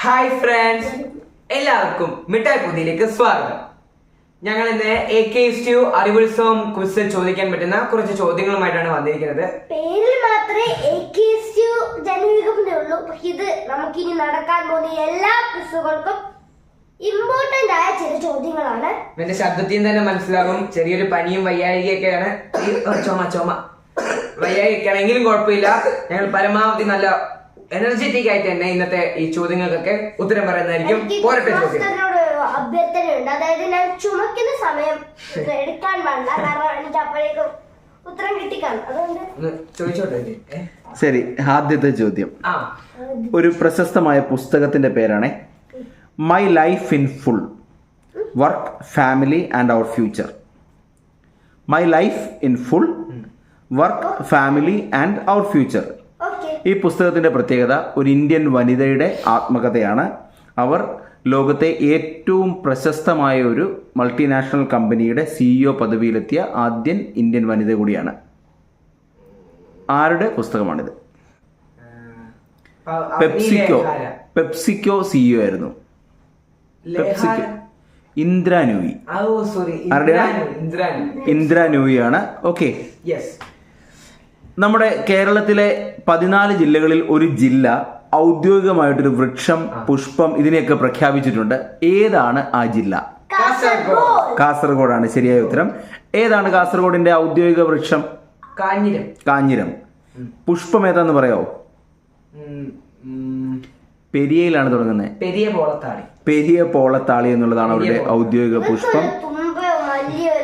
Hi friends എല്ലാവർക്കും മിഠായി പുതിയിലേക്ക് സ്വാഗതം. ഞങ്ങൾ ഇന്ന് എ കെ സ്റ്റു അറിവുത്സവം ക്വിസ് ചോദിക്കാൻ പറ്റുന്ന കുറച്ച് ചോദ്യങ്ങളുമായിട്ടാണ് വന്നിരിക്കുന്നത്. പേരിൽ മാത്രമേ എ ജനവികമേ ഉള്ളൂ. പക്ഷെ ഇത് നമുക്കിനി നടക്കാൻ പോകുന്ന എല്ലാ ക്വിസുകൾക്കും ഇമ്പോർട്ടന്റ് ആയ ചില ചോദ്യങ്ങളാണ്. എന്റെ ശബ്ദത്തിൽ നിന്ന് തന്നെ മനസ്സിലാകും. ചെറിയൊരു പനിയും വയ്യാഴികയൊക്കെയാണ്. ഈ ചോമ ചുമ ചുമ. വയ്യാഴികയാണെങ്കിലും കുഴപ്പമില്ല. ഞങ്ങൾ പരമാവധി നല്ല എനർജറ്റിക് ആയിട്ട് തന്നെ ഇന്നത്തെ ഈ ചോദ്യങ്ങൾക്കൊക്കെ ഉത്തരം പറയുന്നതായിരിക്കും. പോരട്ടെ ചോദ്യം അഭ്യർത്ഥനയുണ്ട്. അതായത് ഞാൻ ചുമക്കുന്ന സമയം എടുക്കാൻ പാടില്ല. കാരണം എനിക്ക് അപ്പോഴേക്കും ഉത്തരം കിട്ടിക്കാണും. അതുകൊണ്ട് ചോദിച്ചോട്ടെ. ശരി ആദ്യത്തെ ചോദ്യം. ആ. ഒരു പ്രശസ്തമായ പുസ്തകത്തിന്റെ പേരാണ്. My life in full work family and our future my life in full work family and our future ഈ പുസ്തകത്തിന്റെ പ്രത്യേകത ഒരു ഇന്ത്യൻ വനിതയുടെ ആത്മകഥയാണ്. അവർ ലോകത്തെ ഏറ്റവും പ്രശസ്തമായ ഒരു മൾട്ടിനാഷണൽ കമ്പനിയുടെ സിഇഒ പദവിയിലെത്തിയ ആദ്യൻ ഇന്ത്യൻ വനിത കൂടിയാണ്. ആരുടെ പുസ്തകമാണിത്? പെപ്സിക്കോ പെപ്സിക്കോ സിഇഒ ആയിരുന്നു പെപ്സിക്കോ ഇന്ദ്രാനുവി ഇന്ദിരാ ആണ് ആ, ഓ സോറി ആരുടെയാണ്? ഇന്ദ്രാനു ഇന്ദിരാ നൂയിയാണ് ഓക്കെ നമ്മുടെ കേരളത്തിലെ പതിനാല് ജില്ലകളിൽ ഒരു ജില്ല ഔദ്യോഗികമായിട്ടൊരു വൃക്ഷം പുഷ്പം ഇതിനെയൊക്കെ പ്രഖ്യാപിച്ചിട്ടുണ്ട്. ഏതാണ് ആ ജില്ല? കാസർഗോഡ്. കാസർഗോഡാണ് ശരിയായ ഉത്തരം. ഏതാണ് കാസർഗോഡിന്റെ ഔദ്യോഗിക വൃക്ഷം? കാഞ്ഞിരം. കാഞ്ഞിരം. പുഷ്പം ഏതാന്ന് പറയോ പെരിയയിലാണ് തുടങ്ങുന്നത്. പെരിയ പോളത്താളി പെരിയ പോളത്താളി എന്നുള്ളതാണ് അവരുടെ ഔദ്യോഗിക പുഷ്പം.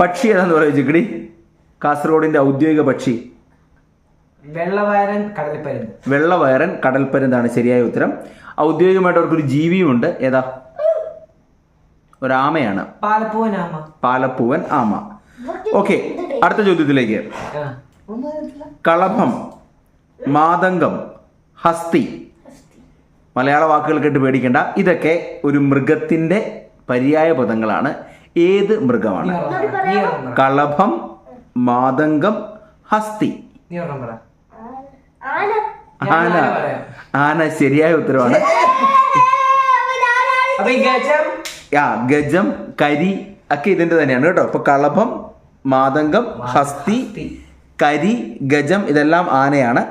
പക്ഷി ഏതാന്ന് പറയോ ചിക്കടി കാസർഗോഡിന്റെ ഔദ്യോഗിക പക്ഷി. വെള്ളവയറൻ കടൽപ്പരുന്ന് വെള്ളവയറൻ കടൽപ്പരുന്താണ് ശരിയായ ഉത്തരം. ഔദ്യോഗികമായിട്ട് അവർക്കൊരു ജീവിയുമുണ്ട്. ഏതാ? ഒരാമയാണ്. പാലപ്പൂവനാമ പാലപ്പൂവൻ ആമ. ഓക്കെ അടുത്ത ചോദ്യത്തിലേക്ക്. കളഭം മാതംഗം ഹസ്തി. മലയാള വാക്കുകൾ കേട്ട് പേടിക്കണ്ട. ഇതൊക്കെ ഒരു മൃഗത്തിന്റെ പര്യായ പദങ്ങളാണ്. ഏത് മൃഗമാണ്. കളഭം മാതംഗം ഹസ്തി. നീ ഒരെണ്ണം പറ. ആന. ആന. ശരിയായ ഉത്തരവാണ്. ഗജം? കരി ഒക്കെ ഇതിന്റെ തന്നെയാണ് കേട്ടോ. അപ്പൊ കളഭം മാതംഗം ഹസ്തി കരി ഗജം ഇതെല്ലാം ആനയാണ്.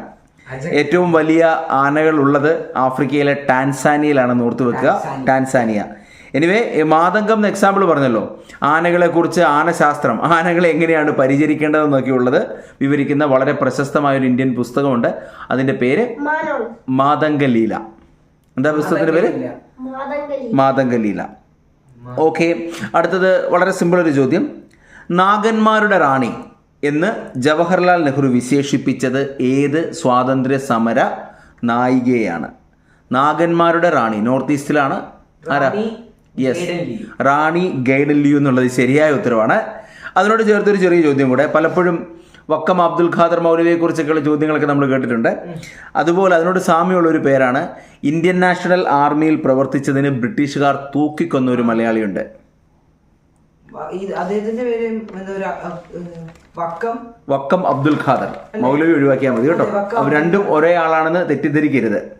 ഏറ്റവും വലിയ ആനകൾ ഉള്ളത് ആഫ്രിക്കയിലെ ടാൻസാനിയയിലാണ് ഓർത്തു വെക്കുക. ടാൻസാനിയ. എനിവേ മാതംഗം എന്ന എക്സാമ്പിൾ പറഞ്ഞല്ലോ. ആനകളെ കുറിച്ച് ആനശാസ്ത്രം. ആനകളെ എങ്ങനെയാണ് പരിചരിക്കേണ്ടതെന്നൊക്കെയുള്ളത് വിവരിക്കുന്ന വളരെ പ്രശസ്തമായ ഒരു ഇന്ത്യൻ പുസ്തകമുണ്ട്. അതിന്റെ പേര് മാതംഗലീല. എന്താ പുസ്തകത്തിന്റെ പേര്? മാതംഗലീല. ഓക്കെ അടുത്തത് വളരെ സിമ്പിൾ ഒരു ചോദ്യം. നാഗന്മാരുടെ റാണി എന്ന് ജവഹർലാൽ നെഹ്റു വിശേഷിപ്പിച്ചത് ഏത് സ്വാതന്ത്ര്യ സമര നായികയാണ്? നാഗന്മാരുടെ റാണി നോർത്ത് ഈസ്റ്റിലാണ്. ആരാ? യെസ് റാണി ഗൈഡൻ ലിയു എന്നുള്ളത് ശരിയായ ഉത്തരവാണ്. അതിനോട് ചേർത്തൊരു ചെറിയ ചോദ്യം കൂടെ. പലപ്പോഴും വക്കം അബ്ദുൽ ഖാദർ മൗലവിയെ കുറിച്ചൊക്കെയുള്ള ചോദ്യങ്ങളൊക്കെ നമ്മൾ കേട്ടിട്ടുണ്ട്. അതുപോലെ അതിനോട് സാമ്യമുള്ള ഒരു പേരാണ്. ഇന്ത്യൻ നാഷണൽ ആർമിയിൽ പ്രവർത്തിച്ചതിന് ബ്രിട്ടീഷുകാർ തൂക്കിക്കൊന്ന ഒരു മലയാളിയുണ്ട്. വക്കം? അബ്ദുൽ ഖാദർ. മൗലവി ഒഴിവാക്കിയാൽ മതി കേട്ടോ. അവർ രണ്ടും ഒരേ ആളാണെന്ന് തെറ്റിദ്ധരിക്കരുത്.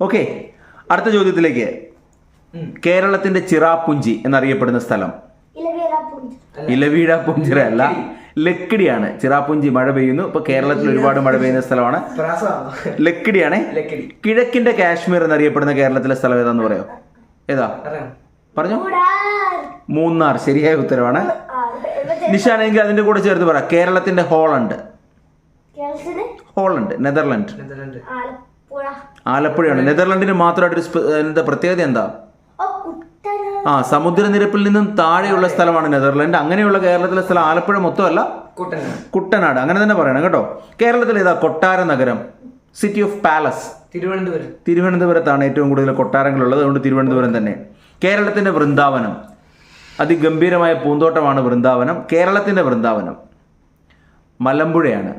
ഓക്കെ. അടുത്ത ചോദ്യത്തിലേക്ക്. കേരളത്തിന്റെ ചിറാപ്പുഞ്ചി എന്നറിയപ്പെടുന്ന സ്ഥലം. ഇലവീട ഇലവീഴ പുഞ്ചിറ അല്ല. ലക്കിടിയാണ്. ചിറാപ്പുഞ്ചി മഴ പെയ്യുന്നു. ഇപ്പൊ കേരളത്തിൽ ഒരുപാട് മഴ പെയ്യുന്ന സ്ഥലമാണ്. ലക്കിടിയാണ്. കിഴക്കിന്റെ കാശ്മീർ എന്നറിയപ്പെടുന്ന കേരളത്തിലെ സ്ഥലം ഏതാന്ന് പറയോ? ഏതാ? പറഞ്ഞു? മൂന്നാർ. ശരിയായ ഉത്തരവാണ്. നിഷാനെങ്കിൽ അതിന്റെ കൂടെ ചേർത്ത് പറ. കേരളത്തിന്റെ Holland. Holland. Netherland. Netherland. Alappuzha. ആലപ്പുഴയാണ്. നെതർലൻഡിന് മാത്രമായിട്ടൊരു എന്താ പ്രത്യേകത എന്താ? ആ സമുദ്രനിരപ്പിൽ നിന്നും താഴെയുള്ള സ്ഥലമാണ് നെതർലാൻഡ്. അങ്ങനെയുള്ള കേരളത്തിലെ സ്ഥലം ആലപ്പുഴ മൊത്തമല്ല? കുട്ടനാട്. കുട്ടനാട്. അങ്ങനെ തന്നെ പറയണം കേട്ടോ. കേരളത്തിലെ ഇതാ കൊട്ടാര നഗരം? City of palace Thiruvananthapuram. തിരുവനന്തപുരത്താണ് ഏറ്റവും കൂടുതൽ കൊട്ടാരങ്ങളുള്ളത്. അതുകൊണ്ട് തിരുവനന്തപുരം തന്നെ. കേരളത്തിന്റെ വൃന്ദാവനം. അതിഗംഭീരമായ പൂന്തോട്ടമാണ് വൃന്ദാവനം. കേരളത്തിന്റെ വൃന്ദാവനം. മലമ്പുഴയാണ്.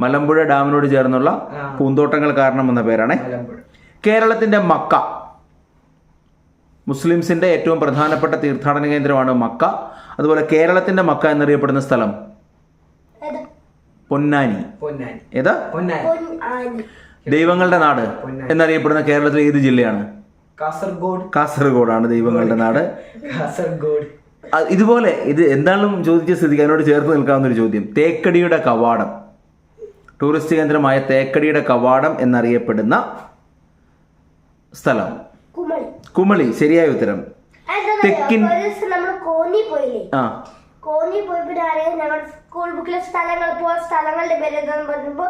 മലമ്പുഴ ഡാമിനോട് ചേർന്നുള്ള പൂന്തോട്ടങ്ങൾ കാരണം എന്ന പേരാണ്. കേരളത്തിന്റെ മക്ക. മുസ്ലിംസിന്റെ ഏറ്റവും പ്രധാനപ്പെട്ട തീർത്ഥാടന കേന്ദ്രമാണ് മക്ക. അതുപോലെ കേരളത്തിന്റെ മക്ക എന്നറിയപ്പെടുന്ന സ്ഥലം? പൊന്നാനി. പൊന്നാനി. ഏതാ? ദൈവങ്ങളുടെ നാട് എന്നറിയപ്പെടുന്ന കേരളത്തിലെ ഏത് ജില്ലയാണ്? കാസർഗോഡ്. കാസർഗോഡാണ് ദൈവങ്ങളുടെ നാട്. കാസർഗോഡ്. ഇതുപോലെ ഇത് എന്താണെന്നും ചോദിച്ച സ്ഥിതിക്ക് അതിനോട് ചേർത്ത് നിൽക്കാവുന്ന ഒരു ചോദ്യം. തേക്കടിയുടെ കവാടം. ടൂറിസ്റ്റ് കേന്ദ്രമായ തേക്കടിയുടെ കവാടം എന്നറിയപ്പെടുന്ന സ്ഥലം. കുമളി ശരിയായ ഉത്തരം? തെക്കിൻ- ആ. കോന്നി സ്കൂൾ ബുക്കിലെ സ്ഥലങ്ങൾ പോയ സ്ഥലങ്ങളുടെ പേര് എന്താന്ന് പറഞ്ഞപ്പോ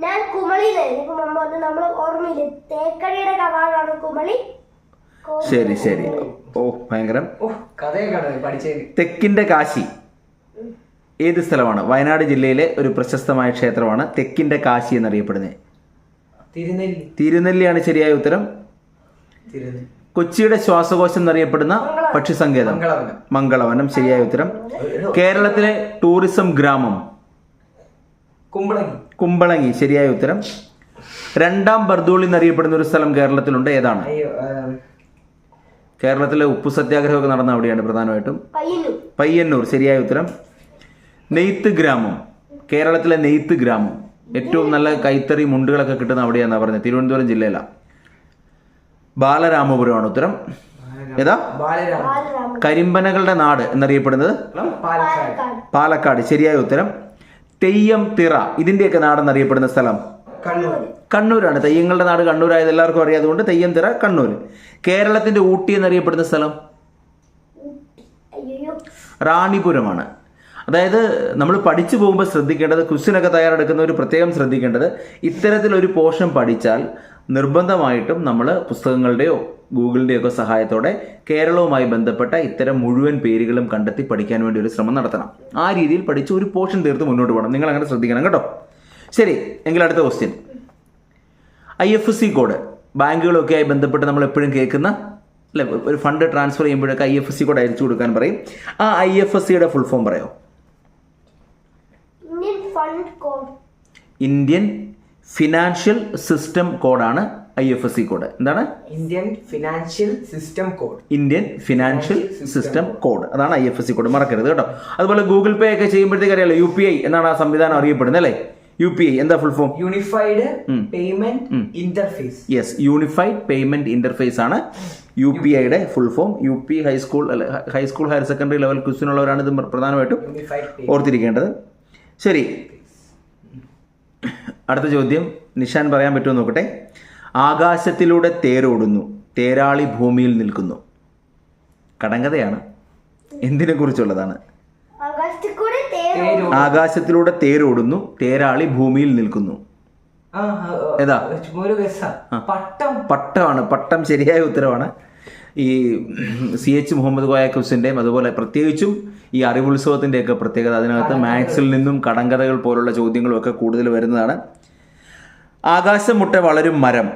ഞാൻ കുമളിയിലായിരുന്നു. ഇപ്പൊ മമ്മ പറഞ്ഞു നമ്മൾ ഓർമ്മയില്ലേ തേക്കടിയുടെ കവാടാണ് കുമളി ശരി ശരി. ഓ ഭയങ്കരം. തെക്കിന്റെ കാശി ഏത് സ്ഥലമാണ്? വയനാട് ജില്ലയിലെ ഒരു പ്രശസ്തമായ ക്ഷേത്രമാണ് തെക്കിന്റെ കാശി എന്നറിയപ്പെടുന്നത്. തിരുനെല്ലി. തിരുനെല്ലിയാണ് ശരിയായ ഉത്തരം. തിരുനെല്ലി. കൊച്ചിയുടെ ശ്വാസകോശം എന്നറിയപ്പെടുന്ന പക്ഷി സങ്കേതം മംഗളവനം. ശരിയായ ഉത്തരം. കേരളത്തിലെ ടൂറിസം ഗ്രാമം. കുമ്പളങ്ങി. കുമ്പളങ്ങി. ശരിയായ ഉത്തരം. രണ്ടാം ബർദോളി എന്നറിയപ്പെടുന്ന ഒരു സ്ഥലം കേരളത്തിലുണ്ട്. ഏതാണ്? കേരളത്തിലെ ഉപ്പു സത്യാഗ്രഹമൊക്കെ നടന്ന അവിടെയാണ് പ്രധാനമായിട്ടും. പയ്യന്നൂർ. പയ്യന്നൂർ. ശരിയായ ഉത്തരം. നെയ്ത്ത് ഗ്രാമം. കേരളത്തിലെ നെയ്ത്ത് ഗ്രാമം. ഏറ്റവും നല്ല കൈത്തറി മുണ്ടുകളൊക്കെ കിട്ടുന്ന അവിടെയാണെന്നാണ് പറഞ്ഞത്. തിരുവനന്തപുരം ജില്ലയിലാണ് ബാലരാമപുരമാണ് ഉത്തരം. ഏതാ? കരിമ്പനകളുടെ നാട് എന്നറിയപ്പെടുന്നത്? പാലക്കാട്. ശരിയായ ഉത്തരം. തെയ്യം തിറ. ഇതിന്റെയൊക്കെ നാടെന്നറിയപ്പെടുന്ന സ്ഥലം? കണ്ണൂർ. കണ്ണൂരാണ്. തെയ്യങ്ങളുടെ നാട് കണ്ണൂരായത് എല്ലാവർക്കും അറിയാം അതുകൊണ്ട് തെയ്യം തിറ കണ്ണൂർ കേരളത്തിന്റെ ഊട്ടി എന്നറിയപ്പെടുന്ന സ്ഥലം? അയ്യോ. റാണിപുരമാണ്. അതായത് നമ്മൾ പഠിച്ചു പോകുമ്പോൾ ശ്രദ്ധിക്കേണ്ടത് ക്വസ്റ്റിനൊക്കെ തയ്യാറെടുക്കുന്ന ഒരു പ്രത്യേകം ശ്രദ്ധിക്കേണ്ടത് ഇത്തരത്തിലൊരു പോർഷൻ പഠിച്ചാൽ നിർബന്ധമായിട്ടും നമ്മൾ പുസ്തകങ്ങളുടെയോ ഗൂഗിളിന്റെയോ ഒക്കെ സഹായത്തോടെ കേരളവുമായി ബന്ധപ്പെട്ട ഇത്തരം മുഴുവൻ പേരുകളും കണ്ടെത്തി പഠിക്കാൻ വേണ്ടി ഒരു ശ്രമം നടത്തണം. ആ രീതിയിൽ പഠിച്ച് ഒരു പോർഷൻ തീർത്ത് മുന്നോട്ട് പോകണം. നിങ്ങൾ അങ്ങനെ ശ്രദ്ധിക്കണം കേട്ടോ. ശരി എങ്കിൽ അടുത്ത question I F S C code ബാങ്കുകളൊക്കെ ആയി ബന്ധപ്പെട്ട് നമ്മൾ എപ്പോഴും കേൾക്കുന്ന അല്ലെ ഒരു fund transfer ചെയ്യുമ്പോഴൊക്കെ I F S C code അയച്ചു കൊടുക്കാൻ പറയും. ആ ഐ എഫ് എസ് സിയുടെ ഫുൾ ഫോം പറയോ? ഇന്ത്യൻ ഫിനാൻഷ്യൽ സിസ്റ്റം കോഡാണ് I F S C code എന്താണ്? Indian financial system code Indian financial system code അതാണ് I F S C code മറക്കരുത് കേട്ടോ. അതുപോലെ ഗൂഗിൾ പേ ഒക്കെ ചെയ്യുമ്പോഴത്തേക്ക് അറിയാലോ യു പി ഐ എന്നാണ് ആ സംവിധാനം അറിയപ്പെടുന്നത് അല്ലേ? യു പി ഐ എന്താ full form unified payment interface yes unified payment interface ആണ് യു പി ഐയുടെ full form U P high school high school higher secondary level ക്വസ്റ്റിനുള്ളവരാണ് ഇത് പ്രധാനമായിട്ടും ഓർത്തിരിക്കേണ്ടത്. ശരി. അടുത്ത ചോദ്യം നിഷാൻ പറയാൻ പറ്റുമോ നോക്കട്ടെ. ആകാശത്തിലൂടെ തേരോടുന്നു തേരാളി ഭൂമിയിൽ നിൽക്കുന്നു. കടങ്കഥയാണ്. എന്തിനെ കുറിച്ചുള്ളതാണ് തേരോ തേരോ. ആകാശത്തിലൂടെ തേരോടുന്നു തേരാളി ഭൂമിയിൽ നിൽക്കുന്നു. ഏതാ? പട്ടം. പട്ടമാണ് പട്ടം ശരിയായ ഉത്തരവാണ് ഈ സി എച്ച് മുഹമ്മദ് കോയ ക്വസ്റ്റിന്റെയും അതുപോലെ പ്രത്യേകിച്ചും ഈ അറിവുത്സവത്തിന്റെയൊക്കെ പ്രത്യേകത. അതിനകത്ത് മാത്സിൽ നിന്നും കടങ്കഥകൾ പോലുള്ള ചോദ്യങ്ങളും ഒക്കെ കൂടുതൽ വരുന്നതാണ്. ആകാശം മുട്ട വളരും മരം.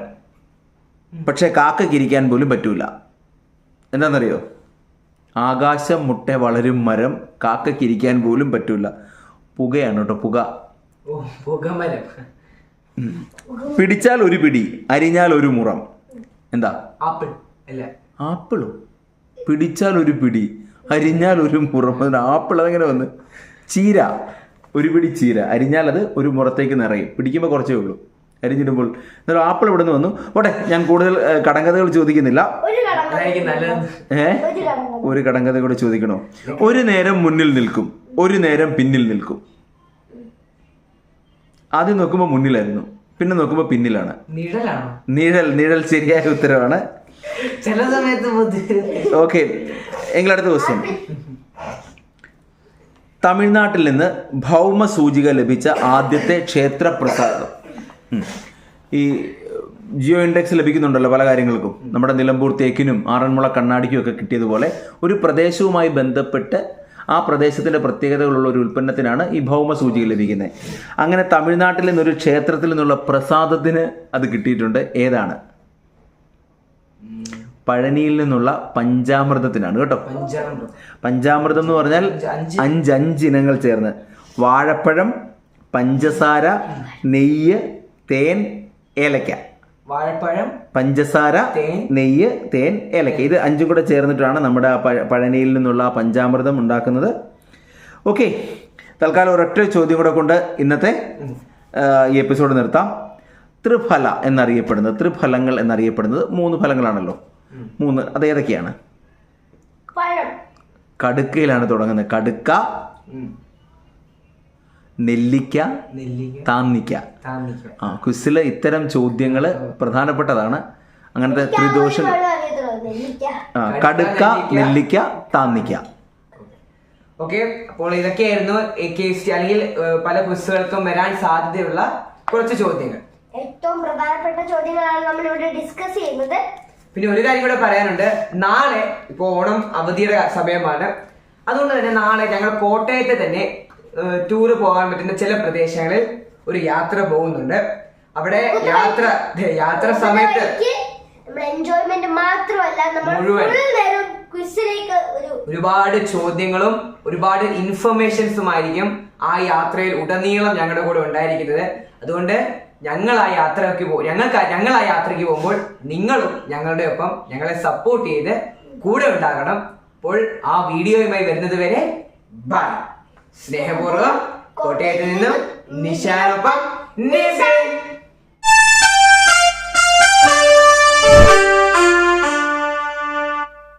പക്ഷേ കാക്കക്കിരിക്കാൻ പോലും പറ്റൂല. എന്താണെന്നറിയോ? ആകാശം മുട്ട വളരും മരം കാക്കക്കിരിക്കാൻ പോലും പറ്റൂല. പുകയാണ് കേട്ടോ പുക. പുകമരം പിടിച്ചാൽ ഒരു പിടി അരിഞ്ഞാൽ ഒരു മുറം. എന്താ? ആപ്പിൾ അല്ല? ആപ്പിളോ? പിടിച്ചാൽ ഒരു പിടി അരിഞ്ഞാൽ ഒരു മുറം. അതിന് ആപ്പിൾ അതെങ്ങനെ വന്ന്? ചീര. ഒരു പിടി ചീര. അരിഞ്ഞാൽ അത് ഒരു മുറത്തേക്ക് നിറയും. പിടിക്കുമ്പോൾ കുറച്ചേ ഉള്ളൂ. അരിഞ്ഞിടുമ്പോൾ. എന്നാലും ആപ്പിൾ ഇവിടെ നിന്ന് വന്നു? ഓട്ടെ ഞാൻ കൂടുതൽ കടങ്കഥകൾ ചോദിക്കുന്നില്ല. ഒരു ഏ? കടങ്കഥ. കൂടെ ചോദിക്കണോ? ഒരു നേരം മുന്നിൽ നിൽക്കും. ഒരു നേരം പിന്നിൽ നിൽക്കും. ആദ്യം നോക്കുമ്പോൾ മുന്നിലായിരുന്നു. പിന്നെ നോക്കുമ്പോൾ പിന്നിലാണ്. നിഴൽ നിഴൽ ശരിയായ ഉത്തരവാണ്. ചില സമയത്ത് ഓക്കെ എങ്കിലടുത്ത ക്വസ്റ്റ്യൻ തമിഴ്നാട്ടിൽ നിന്ന് ഭൗമ സൂചിക ലഭിച്ച ആദ്യത്തെ ക്ഷേത്ര പ്രസാദം ഈ ജിയോ ഇൻഡെക്സ് ലഭിക്കുന്നുണ്ടല്ലോ പല കാര്യങ്ങൾക്കും. നമ്മുടെ നിലമ്പൂർ തേക്കിനും ആറന്മുള കണ്ണാടിക്കും ഒക്കെ കിട്ടിയതുപോലെ ഒരു പ്രദേശവുമായി ബന്ധപ്പെട്ട് ആ പ്രദേശത്തിന്റെ പ്രത്യേകതകളുള്ള ഒരു ഉൽപ്പന്നത്തിനാണ് ഈ ഭൗമ സൂചിക ലഭിക്കുന്നത്. അങ്ങനെ തമിഴ്നാട്ടിൽ നിന്നൊരു ക്ഷേത്രത്തിൽ നിന്നുള്ള പ്രസാദത്തിന് അത് കിട്ടിയിട്ടുണ്ട്. ഏതാണ്? പഴനിയിൽ നിന്നുള്ള പഞ്ചാമൃതത്തിനാണ് കേട്ടോ. പഞ്ചാമൃതം. എന്ന് പറഞ്ഞാൽ അഞ്ച് അഞ്ച്. ഇനങ്ങൾ ചേർന്ന്. വാഴപ്പഴം പഞ്ചസാര നെയ്യ് തേൻ ഏലക്ക. വാഴപ്പഴം പഞ്ചസാര. നെയ്യ് തേൻ ഏലക്ക. ഇത് അഞ്ചും കൂടെ ചേർന്നിട്ടാണ് നമ്മുടെ പഴനിയിൽ നിന്നുള്ള പഞ്ചാമൃതം ഉണ്ടാക്കുന്നത്. ഓക്കെ. തൽക്കാലം ഒരൊറ്റ ചോദ്യം കൂടെ കൊണ്ട് ഇന്നത്തെ ഈ എപ്പിസോഡ് നിർത്താം. ത്രിഫല എന്നറിയപ്പെടുന്നത് ത്രിഫലങ്ങൾ എന്നറിയപ്പെടുന്നത് മൂന്ന് ഫലങ്ങളാണല്ലോ. മൂന്ന്. അത് ഏതൊക്കെയാണ്? കടുക്കയിലാണ് തുടങ്ങുന്നത്. കടുക്ക നെല്ലിക്ക താന്നിക്ക. ആ ക്വിസിൽ ഇത്തരം ചോദ്യങ്ങൾ പ്രധാനപ്പെട്ടതാണ്. അങ്ങനത്തെ ത്രിദോഷ നെല്ലിക്ക. ആ, കടുക്ക നെല്ലിക്ക. താന്നിക്ക. ഓക്കെ. അപ്പോൾ ഇതൊക്കെയായിരുന്നു എ കെ എസ് അല്ലെങ്കിൽ പല ക്വിസുകൾക്കും വരാൻ സാധ്യതയുള്ള കുറച്ച് ചോദ്യങ്ങൾ. ഏറ്റവും പ്രധാനപ്പെട്ട ചോദ്യങ്ങളാണ് നമ്മൾ ഇവിടെ ഡിസ്കസ് ചെയ്യുന്നത്. പിന്നെ ഒരു കാര്യം കൂടെ പറയാനുണ്ട്. നാളെ ഇപ്പോൾ ഓണം അവധിയുടെ സമയമാണ്. അതുകൊണ്ട് തന്നെ നാളെ ഞങ്ങൾ കോട്ടയത്തെ തന്നെ ടൂർ പോകാൻ പറ്റുന്ന ചില പ്രദേശങ്ങളിൽ ഒരു യാത്ര പോകുന്നുണ്ട്. അവിടെ യാത്ര യാത്ര സമയത്ത് എൻജോയ്മെന്റ് മാത്രമല്ല മുഴുവൻ. ഒരുപാട് ചോദ്യങ്ങളും ഒരുപാട് ഇൻഫർമേഷൻസും ആയിരിക്കും ആ യാത്രയിൽ ഉടനീളം ഞങ്ങളുടെ കൂടെ ഉണ്ടായിരിക്കുന്നത്. അതുകൊണ്ട് ഞങ്ങൾ ആ യാത്രയ്ക്ക് പോകും ഞങ്ങൾക്ക് ഞങ്ങൾ ആ യാത്രയ്ക്ക് പോകുമ്പോൾ നിങ്ങളും ഞങ്ങളുടെ ഒപ്പം ഞങ്ങളെ സപ്പോർട്ട് ചെയ്ത് കൂടെ ഉണ്ടാകണം. അപ്പോൾ ആ വീഡിയോയുമായി വരുന്നത് വരെ ബൈ സ്നേഹപൂർവം കോട്ടയത്ത് നിന്നും നിശാനൊപ്പം